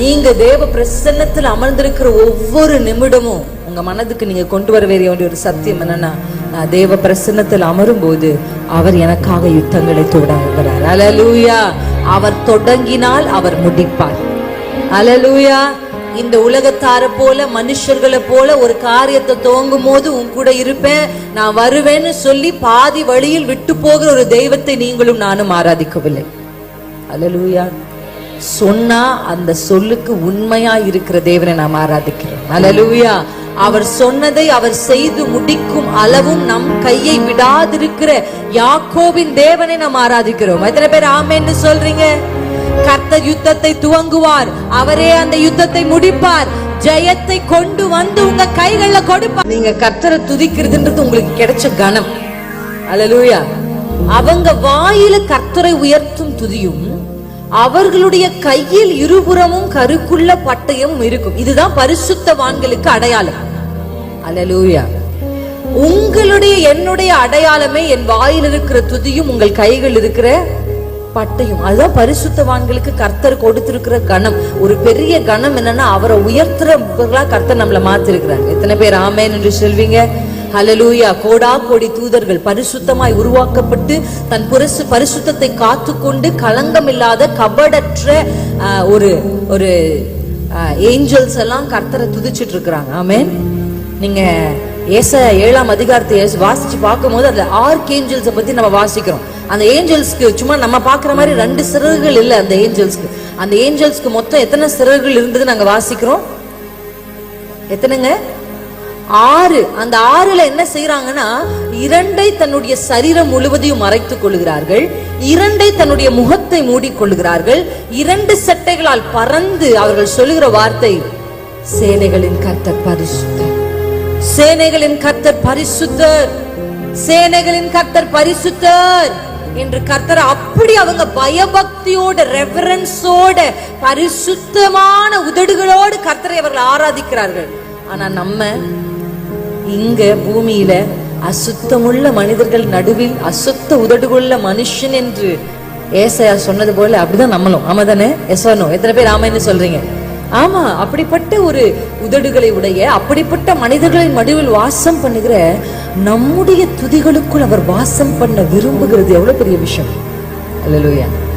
நீங்க தேவ பிரசன்னத்தில் அமர்ந்திருக்கிற ஒவ்வொரு நிமிடமும் உங்க மனதுக்கு நீங்க கொண்டு வர வேண்டிய ஒரு சத்தியம் என்னன்னா நான் தேவ பிரசன்னத்தில் அமரும் போது அவர் எனக்காக யுத்தங்களை தொடங்குகிறார் அலலூயா அவர் தொடங்கினால் அவர் முடிப்பார். அலலூயா இந்த உலகத்தார போல மனுஷர்களை போல ஒரு காரியத்தை துவங்கும் போது உன் கூட இருப்பேன் நான் வருவேன்னு சொல்லி பாதி வழியில் விட்டு போகிற ஒரு தெய்வத்தை நீங்களும் நானும் ஆராதிக்கவில்லை. அலலூயா சொன்னா அந்த சொல்லுக்கு உண்மையா இருக்கிற தேவனை நாம் ஆராதிக்கிறோம். அலலூயா அவர் சொன்னதை அவர் செய்து முடிக்கும் அளவும் நம் கையை விடாதிருக்கிற யாக்கோவின் தேவனை நாம் ஆராதிக்கிறோம். எத்தனை பேர் ஆமேன்னு சொல்றீங்க? கர்த்தர் யுத்தத்தை துவங்குவார். அவரே அந்த யுத்தத்தை முடிப்பார். ஜெயத்தை கொண்டு வந்து உங்க கைகள்ல கொடுப்பார். நீங்க கர்த்தரை துதிக்கிறதுன்றது உங்களுக்கு கிடைச்ச கணம் அலலூயா அவங்க வாயில கர்த்தரை உயர்த்தும் துதியும் அவர்களுடைய கையில் இருபுறமும் கருக்குள்ள பட்டயம் இருக்கும். இதுதான் பரிசுத்தவான்களுக்கு அடையாளம். அலலூயா உங்களுடைய என்னுடைய அடையாளமே என் வாயில் இருக்கிற துதியும் உங்கள் கைகள் இருக்கிற பட்டையும். அதுதான் பரிசுத்தவான்களுக்கு கர்த்தர் கொடுத்திருக்கிற கணம். ஒரு பெரிய கணம் என்னன்னா அவரை உயர்த்துறவர்களா கர்த்தர் நம்மளை மாத்திருக்கிறாங்க எத்தனை பேர் ஆமேன் என்று சொல்வீங்க? ஹலலூயா கோடா கோடி தூதர்கள் பரிசுத்தமாய் உருவாக்கப்பட்டு தன் புரசு பரிசுத்தத்தை காத்துக்கொண்டு களங்கமில்லாத கபடற்ற ஒரு ஒரு ஏஞ்சல்ஸ் எல்லாம் கர்த்தரை துதிச்சிட்டு இருக்கிறாங்க ஆமே நீங்க ஏச ஏழாம் அதிகாரத்தை ஏசு- வாசிச்சு பார்க்கும்போது அதுல ஆர்க் ஏஞ்சல்ஸை பத்தி நம்ம வாசிக்கிறோம். அந்த ஏஞ்சல்ஸ்க்கு சும்மா நம்ம பார்க்குற மாதிரி ரெண்டு சிறகுகள் இல்லை அந்த ஏஞ்சல்ஸ்க்கு அந்த ஏஞ்சல்ஸ்க்கு மொத்தம் எத்தனை சிறகுகள் இருந்தது நாங்க வாசிக்கிறோம்? எத்தனைங்க? ஆறு அந்த ஆறுல என்ன செய்யறாங்கன்னா இரண்டை தன்னுடைய சரீரம் முழுவதையும் மறைத்துக் கொள்கிறார்கள். இரண்டை தன்னுடைய முகத்தை மூடிக்கொள்கிறார்கள். இரண்டு சட்டைகளால் பறந்து அவர்கள் சொல்லுகிற வார்த்தை சேனைகளின் கர்த்தர் பரிசுத்தர். சேனைகளின் கர்த்தர் பரிசுத்தர். சேனைகளின் கர்த்தர் பரிசுத்தர். என்று கர்த்தர் அப்படி அவங்க பயபக்தியோட ரெஃபரன்ஸோட பரிசுத்தமான உதடுகளோடு கர்த்தரை அவர்கள் ஆராதிக்கிறார்கள். ஆனா நம்ம இங்க பூமியில அசுத்தமுள்ள மனிதர்கள் நடுவில் அசுத்த உதடுகளுள்ள மனுஷன் என்று ஏசையா சொன்னது போல அப்படிதான் நம்மளும். ஆமா தானே எஸ்வனோ எத்தனை பேர் ஆமைன்னு சொல்றீங்க? ஆமா அப்படிப்பட்ட ஒரு உதடுகளை உடைய அப்படிப்பட்ட மனிதர்களின் மடிவில் வாசம் பண்ணுகிற நம்முடைய துதிகளுக்குள் அவர் வாசம் பண்ண விரும்புகிறது. எவ்வளவு பெரிய விஷயம். அல்லேலூயா.